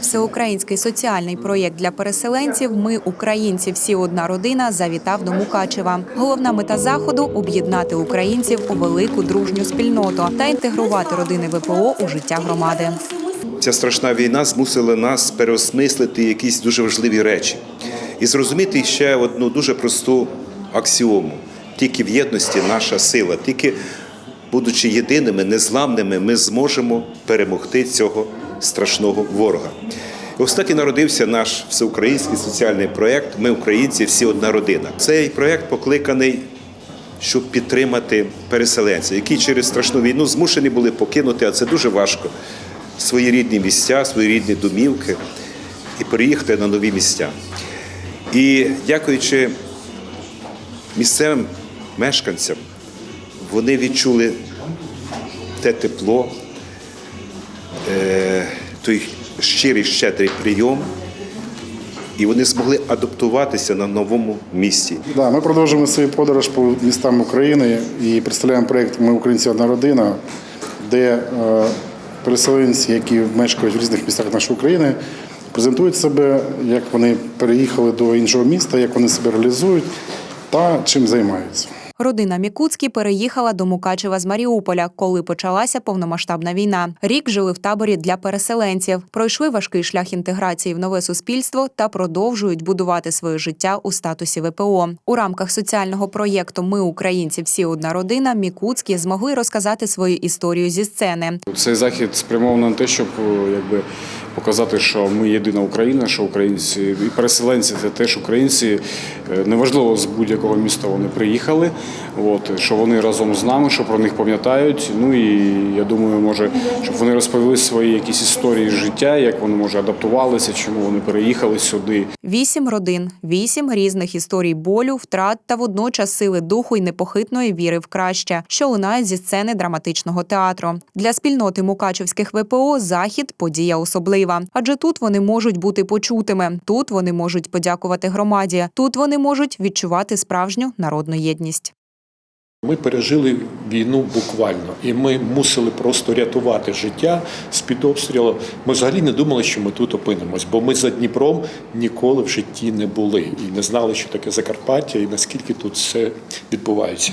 Всеукраїнський соціальний проєкт для переселенців Ми українці, всі одна родина завітав до Мукачева. Головна мета заходу об'єднати українців у велику дружню спільноту та інтегрувати родини ВПО у життя громади. Ця страшна війна змусила нас переосмислити якісь дуже важливі речі і зрозуміти ще одну дуже просту аксіому: тільки в єдності наша сила, тільки будучи єдиними, незламними, ми зможемо перемогти цього страшного ворога. Ось так народився наш всеукраїнський соціальний проєкт Ми українці, всі одна родина. Цей проєкт покликаний щоб підтримати переселенців, які через страшну війну змушені були покинути, а це дуже важко, свої рідні місця, свої рідні домівки і переїхати на нові місця. І дякуючи місцевим мешканцям, вони відчули те тепло, той щирий щедрий прийом, і вони змогли адаптуватися на новому місці. Да, ми продовжуємо свою подорож по містам України і представляємо проєкт Ми українці одна родина, де е, переселенці, які мешкають в різних містах нашої України, презентують себе, як вони переїхали до іншого міста, як вони себе реалізують та чим займаються. Родина Мікуцькі переїхала до Мукачева з Маріуполя, коли почалася повномасштабна війна. Рік жили в таборі для переселенців, пройшли важкий шлях інтеграції в нове суспільство та продовжують будувати своє життя у статусі ВПО. У рамках соціального проєкту Ми українці, всі одна родина. Мікуцькі змогли розказати свою історію зі сцени. Цей захід спрямований на те, щоб якби показати, що ми єдина Україна, що українці і переселенці це теж українці. Е, Неважливо з будь-якого міста вони приїхали. От що вони разом з нами, що про них пам'ятають. Ну і я думаю, може, щоб вони розповіли свої якісь історії життя, як вони може адаптувалися, чому вони переїхали сюди. Вісім родин, вісім різних історій болю, втрат та водночас сили духу й непохитної віри в краще, що лунають зі сцени драматичного театру. Для спільноти мукачевських ВПО захід подія особлива, адже тут вони можуть бути почутими, тут вони можуть подякувати громаді, тут вони можуть відчувати справжню народну єдність. Ми пережили війну буквально, і ми мусили просто рятувати життя з під обстрілу. Ми взагалі не думали, що ми тут опинимось, бо ми за Дніпром ніколи в житті не були і не знали, що таке Закарпаття і наскільки тут все відбувається.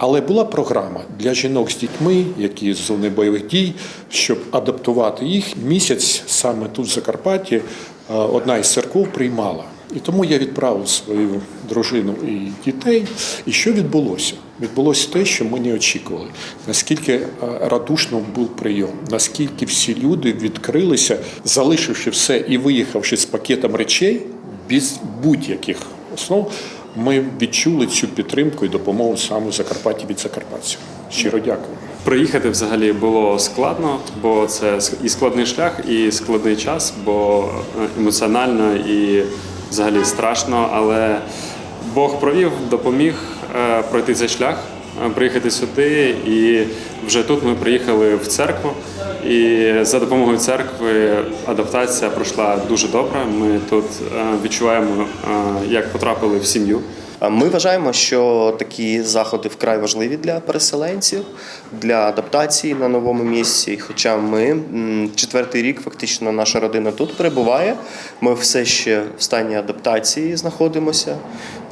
Але була програма для жінок з дітьми, які з зони бойових дій, щоб адаптувати їх. Місяць саме тут, в Закарпатті, е, одна із церков приймала. І тому я відправив свою дружину і дітей. І що відбулося? Відбулося те, що ми не очікували. Наскільки е, радушно був прийом, наскільки всі люди відкрилися, залишивши все і виїхавши з пакетом речей без будь-яких основ, ми відчули цю підтримку і допомогу саме в Закарпатті від закарпатців. Щиро дякую. Приїхати взагалі було складно, бо це і складний шлях, і складний час, бо е, емоціонально і взагалі страшно. Але Бог провів, допоміг е, пройти цей шлях, приїхати сюди. І вже тут ми приїхали в церкву. І за допомогою церкви адаптація пройшла дуже добре. Ми тут е, відчуваємо, е, як потрапили в сім'ю. Ми вважаємо, що такі заходи вкрай важливі для переселенців, для адаптації на новому місці. Хоча ми четвертий рік, фактично, наша родина тут перебуває. Ми все ще в стані адаптації знаходимося,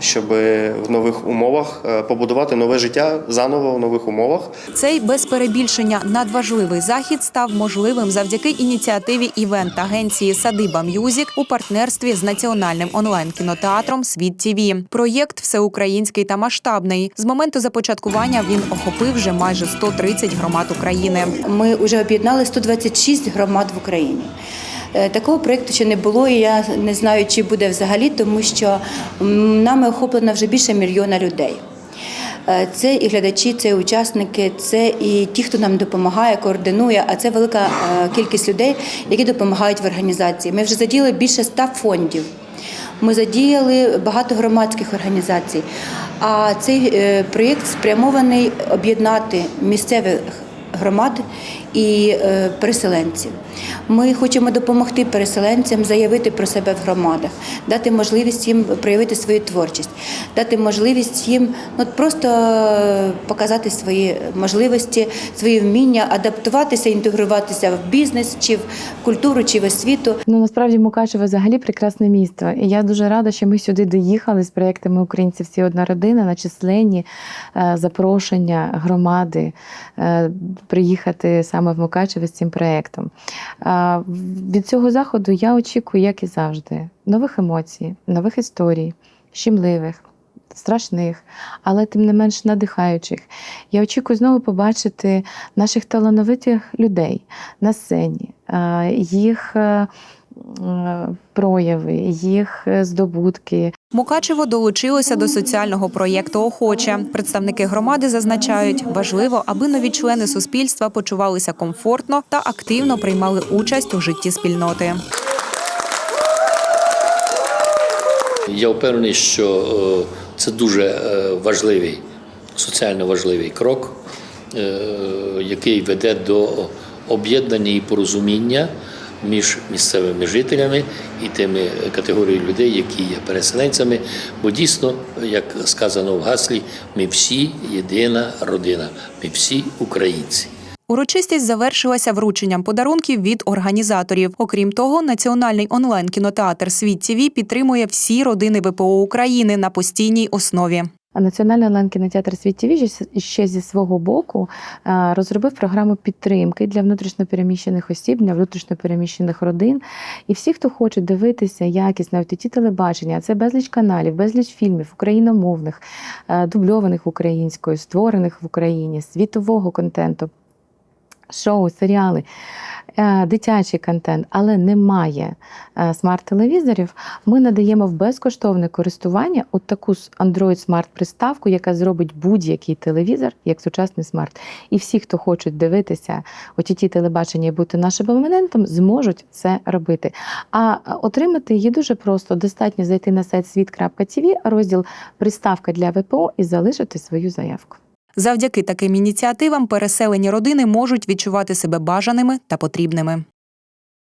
щоб в нових умовах е, побудувати нове життя заново в нових умовах. Цей без перебільшення надважливий захід став можливим завдяки ініціативі івент-агенції Садиба М'юзік у партнерстві з національним онлайн-кінотеатром Світ ТІВІ. Проєкт всеукраїнський та масштабний. З моменту започаткування він охопив вже майже 130 громад України. Ми вже об'єднали 126 громад в Україні. Е, Такого проєкту ще не було, і я не знаю, чи буде взагалі, тому що нами охоплено вже більше мільйона людей. Е, Це і глядачі, це і учасники, це і ті, хто нам допомагає, координує. А це велика е, кількість людей, які допомагають в організації. Ми вже задіяли більше ста фондів. Ми задіяли багато громадських організацій. А цей проєкт спрямований об'єднати місцевих громад і е, переселенців. Ми хочемо допомогти переселенцям заявити про себе в громадах, дати можливість їм проявити свою творчість, дати можливість їм ну, просто е, показати свої можливості, свої вміння, адаптуватися, інтегруватися в бізнес, чи в культуру, чи в освіту. Ну насправді Мукачево взагалі прекрасне місто. І я дуже рада, що ми сюди доїхали з проектами Українці всі одна родина на численні е, запрошення громади приїхати саме в Мукачево з цим проектом. Е, Від цього заходу я очікую, як і завжди, нових емоцій, нових історій, щемливих. Страшних, але тим не менш надихаючих. Я очікую знову побачити наших талановитих людей на сцені, їх е, е, прояви, їх е, здобутки, Мукачево долучилося до соціального проєкту Охоче. Представники громади зазначають, важливо, аби нові члени суспільства почувалися комфортно та активно приймали участь у житті спільноти. Я впевнений, що е, це дуже е, важливий, соціально важливий крок, е, який веде до об'єднання і порозуміння між місцевими жителями і тими категоріями людей, які є переселенцями. Бо дійсно, як сказано в гаслі, ми всі єдина родина, ми всі українці. Урочистість завершилася врученням подарунків від організаторів. Окрім того, національний онлайн-кінотеатр Світ ТВ підтримує всі родини ВПО України на постійній основі. Національний онлайн-кінотеатр «Світ ТВ» ще зі свого боку розробив програму підтримки для внутрішньопереміщених осіб, для внутрішньопереміщених родин. І всі, хто хоче дивитися якісне OTT телебачення, а це безліч каналів, безліч фільмів україномовних, дубльованих українською, створених в Україні, світового контенту. Шоу, серіали, дитячий контент, але немає е, смарт-телевізорів. Ми надаємо в безкоштовне користування от таку Android смарт-приставку, яка зробить будь-який телевізор як сучасний смарт. І всі, хто хочуть дивитися OTT телебачення і бути нашим абонентом, зможуть це робити. А е, отримати її дуже просто. Достатньо зайти на сайт світ.тв, розділ Приставка для ВПО і залишити свою заявку. Завдяки таким ініціативам переселені родини можуть відчувати себе бажаними та потрібними.